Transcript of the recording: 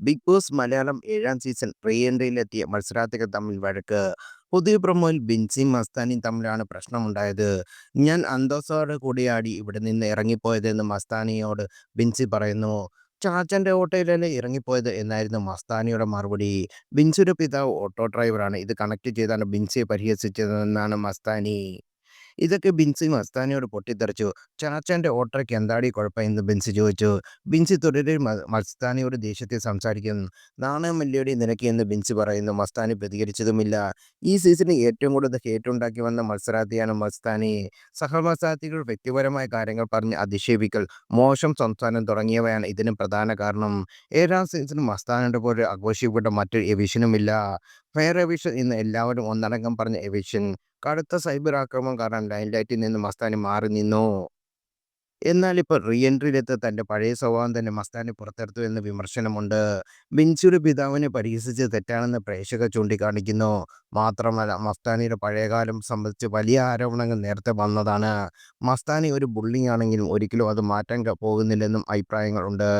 Big boss Malayalam ഏഴാം season re എൻട്രിയിലെത്തിയ മത്സരാർത്ഥികൾ തമ്മിൽ വഴക്ക്. പുതിയ പ്രൊമോയിൽ ബിൻസിയും മസ്താനിയും തമ്മിലാണ് പ്രശ്നമുണ്ടായത്. ഞാൻ അന്തസ്സോടെ കൂടിയാടി ഇവിടെ നിന്ന് ഇറങ്ങിപ്പോയതെന്ന് മസ്താനിയോട് ബിൻസി പറയുന്നു. ചാച്ചന്റെ ഓട്ടോയിലല്ലേ ഇറങ്ങിപ്പോയത് എന്നായിരുന്നു മസ്താനിയുടെ മറുപടി. ബിൻസിയുടെ പിതാവ് ഓട്ടോ ഡ്രൈവറാണ്. ഇത് കണക്ട് ചെയ്താണ് ബിൻസിയെ പരിഹസിച്ചതെന്നാണ് മസ്താനി. ഇതൊക്കെ ബിൻസി മസ്താനിയോട് പൊട്ടിത്തെറിച്ചു. ചാച്ചന്റെ ഓട്ടോയ്ക്ക് എന്താടി കുഴപ്പം എന്ന് ബിൻസി ചോദിച്ചു. ബിൻസി തുടരെ മസ്താനിയോട് ദേഷ്യത്തിൽ സംസാരിക്കുന്നു. നാണമില്ലേടീ നിനക്ക് എന്ന് ബിൻസി പറയുന്നു. മസ്താനി പ്രതികരിച്ചതുമില്ല. ഈ സീസണിൽ ഏറ്റവും കൂടുതൽ ഹേറ്റുണ്ടാക്കി വന്ന മത്സരാർത്ഥിയാണ് മസ്താനി. സഹമത്സരാർത്ഥികൾ വ്യക്തിപരമായ കാര്യങ്ങൾ പറഞ്ഞ് അധിക്ഷേപിക്കൽ, മോശം സംസ്ഥാനം തുടങ്ങിയവയാണ് ഇതിന് പ്രധാന കാരണം. ഏഴാം സീസണിൽ മസ്താനിയുടെ പോലെ ആഘോഷിക്കപ്പെട്ട മറ്റൊരു എവിഷനുമില്ല. ഫെയർ എവിഷൻ ഇന്ന് എല്ലാവരും ഒന്നടങ്കം പറഞ്ഞ എവിഷൻ കടുത്ത സൈബർ ആക്രമണം കാരണം ലൈംലൈറ്റിൽ നിന്ന് മസ്താനി മാറി നിന്നു. എന്നാൽ ഇപ്പോൾ റീ എൻട്രിയിലെത്തിയ തന്റെ പഴയ സ്വഭാവം തന്നെ മസ്താനി പുറത്തെടുത്തു എന്ന് വിമർശനമുണ്ട്. ബിൻസിയുടെ പിതാവിനെ പരിഹസിച്ച് തെറ്റാണെന്ന് പ്രേക്ഷകർ ചൂണ്ടിക്കാണിക്കുന്നു. മാത്രമല്ല മസ്താനിയുടെ പഴയകാലം സംബന്ധിച്ച് വലിയ ആരോപണങ്ങൾ നേരത്തെ വന്നതാണ്. മസ്താനി ഒരു ബുള്ളിയാണെങ്കിലും ഒരിക്കലും അത് മാറ്റാൻ പോകുന്നില്ലെന്നും അഭിപ്രായങ്ങളുണ്ട്.